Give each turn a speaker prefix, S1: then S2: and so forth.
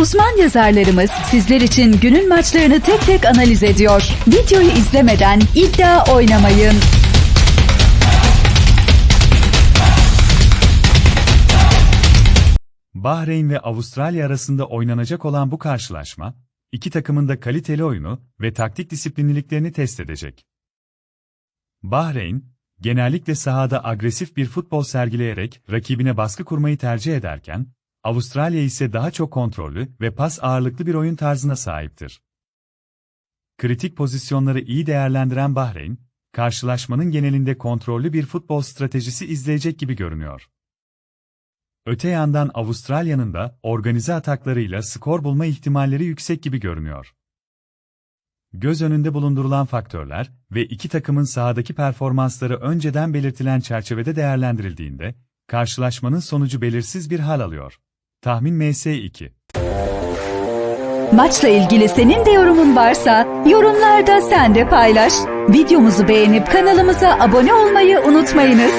S1: Uzman yazarlarımız sizler için günün maçlarını tek tek analiz ediyor. Videoyu izlemeden iddia oynamayın.
S2: Bahreyn ve Avustralya arasında oynanacak olan bu karşılaşma, iki takımın da kaliteli oyunu ve taktik disiplinliliklerini test edecek. Bahreyn, genellikle sahada agresif bir futbol sergileyerek rakibine baskı kurmayı tercih ederken, Avustralya ise daha çok kontrollü ve pas ağırlıklı bir oyun tarzına sahiptir. Kritik pozisyonları iyi değerlendiren Bahreyn, karşılaşmanın genelinde kontrollü bir futbol stratejisi izleyecek gibi görünüyor. Öte yandan Avustralya'nın da organize ataklarıyla skor bulma ihtimalleri yüksek gibi görünüyor. Göz önünde bulundurulan faktörler ve iki takımın sahadaki performansları önceden belirtilen çerçevede değerlendirildiğinde, karşılaşmanın sonucu belirsiz bir hal alıyor. Tahmin MS2
S1: Maçla ilgili senin de yorumun varsa yorumlarda sen de paylaş. Videomuzu beğenip kanalımıza abone olmayı unutmayınız.